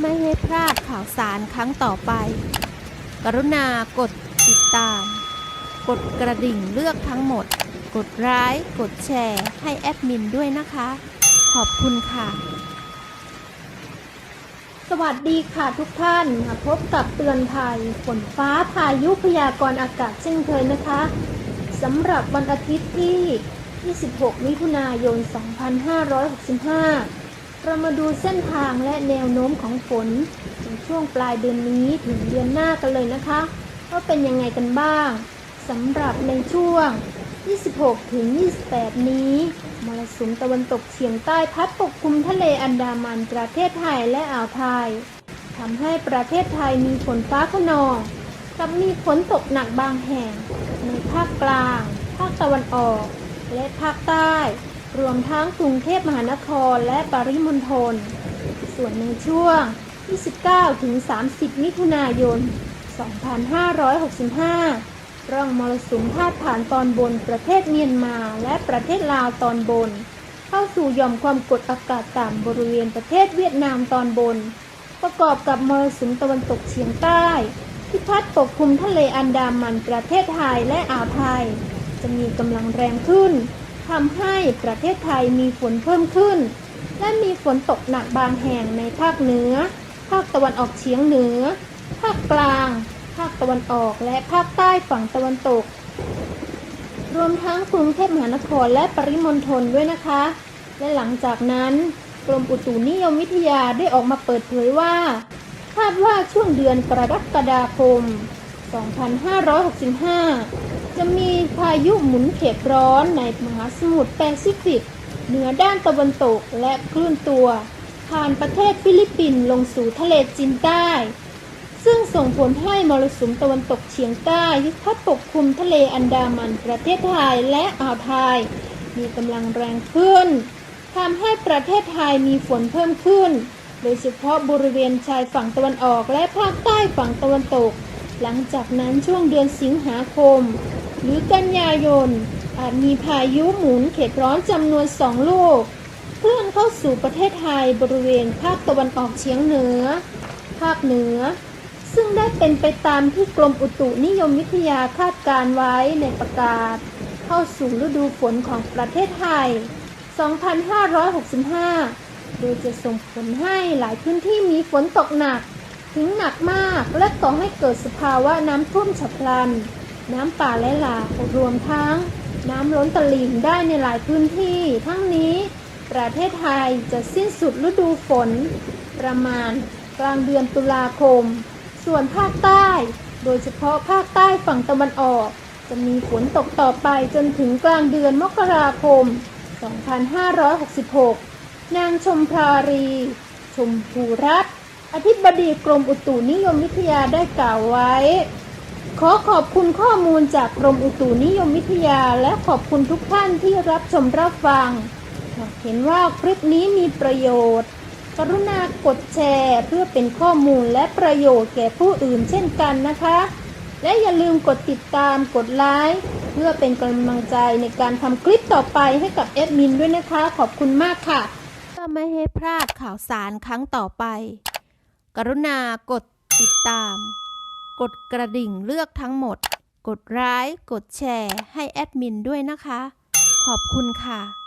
ไม่ให้พลาดข่าวสารครั้งต่อไป กรุณากดติดตาม กดกระดิ่งเลือกทั้งหมด กดไลค์กดแชร์ให้แอดมินด้วยนะคะ ขอบคุณค่ะ สวัสดีค่ะทุกท่านมาพบกับเตือนภัยฝนฟ้าพายุพยากรณ์อากาศเช่นเคยนะคะสำหรับวันอาทิตย์ที่ 26 มิถุนายน 2565 เรามาดูเส้นทางและแนวโน้มของฝนในช่วงปลายเดือนนี้ถึงเดือนหน้ากันเลยนะคะว่าเป็นยังไงกันบ้างสำหรับในช่วง 26 ถึง 28 นี้มรสุมตะวันตกเฉียงใต้พัดปกคลุมทะเลอันดามันประเทศไทยและอ่าวไทยทำให้ประเทศไทยมีฝนฟ้าขนองกับมีฝนตกหนักบางแห่ง ในภาคกลาง ภาคตะวันออก และภาคใต้ รวมทั้งกรุงเทพมหานครและปริมณฑล ส่วนในช่วง 29-30 มิถุนายน 2565 ร่องมรสุมพาดผ่านตอนบนประเทศเมียนมาและประเทศลาวตอนบน เข้าสู่หย่อมความกดอากาศต่ำบริเวณประเทศเวียดนามตอนบน ประกอบกับมรสุมตะวันตกเฉียงใต้ที่พัดปกคลุมทะเลอันดามันประเทศไทยและอ่าวไทย จะมีกำลังแรงขึ้น ทำให้ประเทศไทยมีฝนเพิ่มขึ้น และมีฝนตกหนักบางแห่งในภาคเหนือ ภาคตะวันออกเฉียงเหนือ ภาคกลาง ภาคตะวันออกและภาคใต้ฝั่งตะวันตก รวมทั้งกรุงเทพมหานครและปริมณฑลด้วยนะคะ และหลังจากนั้นกรมอุตุนิยมวิทยาได้ออกมาเปิดเผยว่าคาดว่าช่วงเดือนกรกฎาคม 2565 จะมีพายุหมุนเขตร้อนในมหาสมุทรแปซิฟิก เหนือด้านตะวันตกและคลื่นตัว ผ่านประเทศฟิลิปปินส์ลงสู่ทะเลจีนใต้ ซึ่งส่งผลให้มรสุมตะวันตกเฉียงใต้ที่พัดปกคลุมทะเลอันดามันประเทศไทยและอ่าวไทย มีกำลังแรงขึ้นทำให้ประเทศไทยมีฝนเพิ่มขึ้น โดยเฉพาะบริเวณชายฝั่งตะวันออกและภาคใต้ฝั่งตะวันตก หลังจากนั้นช่วงเดือนสิงหาคม หรือกันยายน อาจมีพายุหมุนเขตร้อนจำนวนสองลูก เคลื่อนเข้าสู่ประเทศไทยบริเวณภาคตะวันออกเฉียงเหนือ ภาคเหนือ ซึ่งได้เป็นไปตามที่กรมอุตุนิยมวิทยาคาดการไว้ในประกาศ เข้าสู่ฤดูฝนของประเทศไทย 2565 โดยจะส่งผลให้หลายพื้นที่มีฝนตกหนัก ถึงหนักมากและก่อให้เกิดสภาวะน้ำท่วมฉับพลัน น้ำป่าและหลากรวมทั้งน้ำล้นตลิ่งได้ในหลายพื้นที่ ทั้งนี้ประเทศไทยจะสิ้นสุดฤดูฝน ประมาณกลางเดือนตุลาคม ส่วนภาคใต้ โดยเฉพาะภาคใต้ฝั่งตะวันออก จะมีฝนตกต่อไปจนถึงกลางเดือนมกราคม 2566 นางชมพารี ชมพูรัตอธิบดีกรมอุตุนิยมวิทยาได้กล่าวไว้ ขอขอบคุณข้อมูลจากกรมอุตุนิยมวิทยาและขอบคุณทุกท่านที่รับชมรับฟัง เห็นว่าคลิปนี้มีประโยชน์ กรุณากดแชร์เพื่อเป็นข้อมูลและประโยชน์แก่ผู้อื่นเช่นกันนะคะ และอย่าลืมกดติดตามกดไลค์เพื่อเป็นกำลังใจในการทำคลิปต่อไปให้กับแอดมินด้วยนะคะ ขอบคุณมากค่ะเพื่อไม่ให้พลาดข่าวสารครั้งต่อไป กรุณากดติดตาม กดกระดิ่งเลือกทั้งหมด กดไลค์กดแชร์ ให้แอดมินด้วยนะคะ ขอบคุณค่ะ